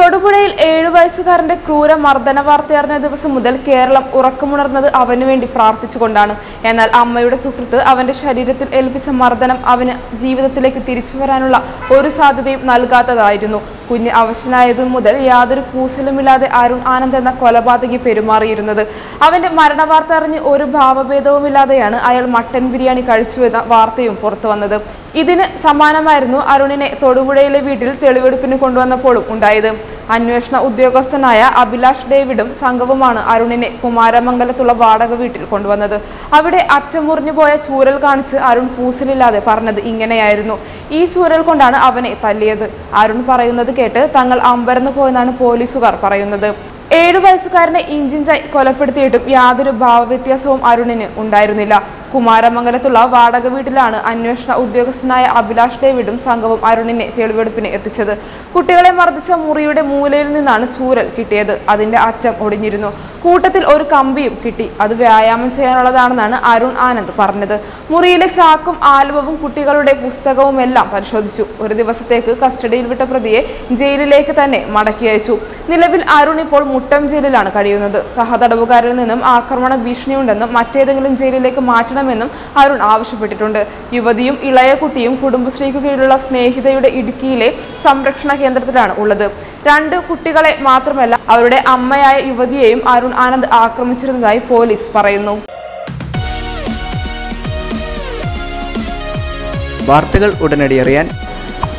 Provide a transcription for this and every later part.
തൊടുപുഴയിൽ ഏഴു വയസ്സുകാരന്റെ ക്രൂര മർദ്ദന വാർത്തയറിഞ്ഞ ദിവസം മുതൽ കേരളം ഉറക്കമുണർന്നത് അവനു വേണ്ടി പ്രാർത്ഥിച്ചുകൊണ്ടാണ്. എന്നാൽ അമ്മയുടെ സുഹൃത്ത് അവന്റെ ശരീരത്തിൽ ഏൽപ്പിച്ച മർദ്ദനം അവന് ജീവിതത്തിലേക്ക് തിരിച്ചു വരാനുള്ള ഒരു സാധ്യതയും നൽകാത്തതായിരുന്നു. കുഞ്ഞ് അവശനായതു മുതൽ യാതൊരു കൂസലുമില്ലാതെ അരുൺ ആനന്ദ് എന്ന കൊലപാതകി പെരുമാറിയിരുന്നത്. അവന്റെ മരണവാർത്ത അറിഞ്ഞ് ഒരു ഭാവഭേദവുമില്ലാതെയാണ് അയാൾ മട്ടൻ ബിരിയാണി കഴിച്ചുവെന്ന വാർത്തയും പുറത്തു വന്നത്. ഇതിന് സമാനമായിരുന്നു അരുണിനെ തൊടുപുഴയിലെ വീട്ടിൽ തെളിവെടുപ്പിന് കൊണ്ടുവന്നപ്പോഴും ഉണ്ടായത്. അന്വേഷണ ഉദ്യോഗസ്ഥനായ അഭിലാഷ് ഡേവിഡും സംഘവുമാണ് അരുണിനെ കുമാരമംഗലത്തുള്ള വാടക വീട്ടിൽ കൊണ്ടുവന്നത്. അവിടെ അറ്റമുറിഞ്ഞു പോയ ചൂരൽ കാണിച്ച് അരുൺ കൂസലില്ലാതെ പറഞ്ഞത് ഇങ്ങനെയായിരുന്നു. ഈ ചൂരൽ കൊണ്ടാണ് അവനെ തല്ലിയത്. അരുൺ പറയുന്നത് കേട്ട് തങ്ങൾ അമ്പരന്നു പോയെന്നാണ് പോലീസുകാർ പറയുന്നത്. ഏഴു വയസ്സുകാരനെ ഇഞ്ചിഞ്ചായി കൊലപ്പെടുത്തിയിട്ടും യാതൊരു ഭാവവ്യത്യാസവും അരുണിന് ഉണ്ടായിരുന്നില്ല. കുമാരമംഗലത്തുള്ള വാടക വീട്ടിലാണ് അന്വേഷണ ഉദ്യോഗസ്ഥനായ അഭിലാഷ് ഡേവിഡും സംഘവും അരുണിനെ തെളിവെടുപ്പിന് എത്തിച്ചത്. കുട്ടികളെ മർദ്ദിച്ച മുറിയുടെ മൂലയിൽ നിന്നാണ് ചൂരൽ കിട്ടിയത്. അതിന്റെ അറ്റം ഒടിഞ്ഞിരുന്നു. കൂട്ടത്തിൽ ഒരു കമ്പിയും കിട്ടി. അത് വ്യായാമം ചെയ്യാനുള്ളതാണെന്നാണ് അരുൺ ആനന്ദ് പറഞ്ഞത്. മുറിയിലെ ചാക്കും ആൽബവും കുട്ടികളുടെ പുസ്തകവും എല്ലാം പരിശോധിച്ചു. ഒരു ദിവസത്തേക്ക് കസ്റ്റഡിയിൽ വിട്ട പ്രതിയെ ജയിലിലേക്ക് തന്നെ മടക്കി അയച്ചു. നിലവിൽ അരുൺ ഇപ്പോൾ മുട്ടം ജയിലിലാണ് കഴിയുന്നത്. സഹതടവുകാരിൽ നിന്നും ആക്രമണ ഭീഷണിയുണ്ടെന്നും മറ്റേതെങ്കിലും ജയിലിലേക്ക് മാറ്റണമെന്നും അരുൺ ആവശ്യപ്പെട്ടിട്ടുണ്ട്. യുവതിയും ഇളയ കുട്ടിയും കുടുംബശ്രീക്ക് കീഴിലുള്ള സ്നേഹിതയുടെ ഇടുക്കിയിലെ സംരക്ഷണ കേന്ദ്രത്തിലാണ് ഉള്ളത്. രണ്ട് കുട്ടികളെ മാത്രമല്ല അവരുടെ അമ്മയായ യുവതിയെയും അരുൺ ആനന്ദ് ആക്രമിച്ചിരുന്നതായി പോലീസ് പറയുന്നു. വാർത്തകൾ ഉടനടി അറിയാൻ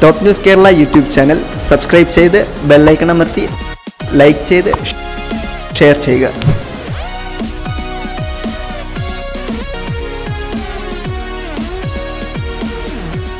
top news Kerala YouTube channel subscribe ചെയ്ത് ബെല്ലൈക്കൺ അമർത്തി ലൈക്ക് ചെയ്ത് ഷെയർ ചെയ്യുക